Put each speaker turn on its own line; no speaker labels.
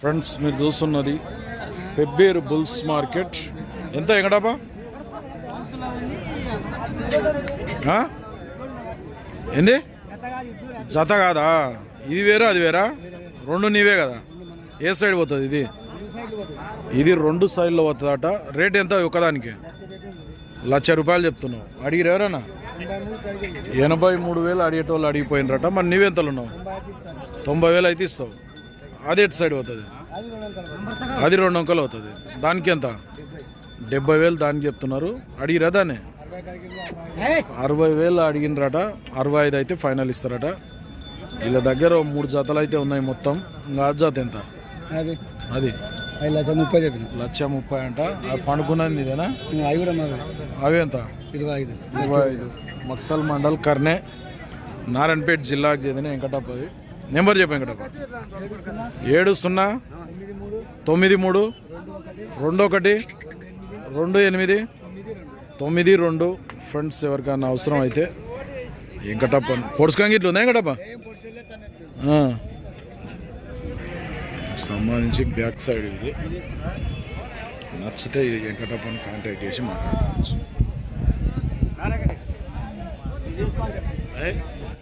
Friends మీరు చూస్తున్నది Pebbair bulls market. ఎంత ఎంగడాపా ఏంది? జత కాదా? ఇది వేరా అది వేరా? రెండు నీవే కదా. ఏ సైడ్ పోతుంది ఇది? ఇది రెండు సైడ్లో పోతుందట. రేట్ ఎంత ఒకదానికి లక్ష రూపాయలు చెప్తున్నావు. అడిగిరు ఎవరన్నా? ఎనభై మూడు వేలు అడిగేటోళ్ళు అడిగిపోయినరట. మరి నీవెంతలు ఉన్నావు? తొంభై వేలు అయితే ఇస్తావు. అది ఎటు సైడ్ పోతుంది? అది రెండు అంకలు అవుతుంది. దానికి ఎంత? డెబ్బై వేలు దానికి చెప్తున్నారు. అడిగిరా దాన్ని? అరవై వేలు అడిగినరట. అరవై ఐదు అయితే ఫైనల్ ఇస్తారట. వీళ్ళ దగ్గర మూడు జతలు అయితే ఉన్నాయి మొత్తం. ఇంకా ఆ జత ఎంత?
అది. లక్షల ముప్పై చెప్పిన.
లక్ష ముప్పై అంట. అది పండుకున్నది ఇదేనా
అవి కూడా
అవి ఎంత?
ఇరవై ఐదు.
ఇరవై ఐదు. మక్తల్ మండల్ కర్నే నారాయణపేట జిల్లాకు చెందిన వెంకటప్ప అది నెంబర్ చెప్పు ఇక్కడ ఏడు సున్నా తొమ్మిది మూడు రెండు ఒకటి రెండు ఎనిమిది తొమ్మిది రెండు. ఫ్రెండ్స్ ఎవరికైనా అవసరం అయితే ఇంకటప్ప పొడుచుకంగి ఇట్లా ఉందా ఇంకటప్ప సంబంధించి బ్యాక్ సైడ్ ఇది. నచ్చితే ఇది వెంకటప్పని కాంటాక్ట్ చేసి మాట్లాడుకోవచ్చు.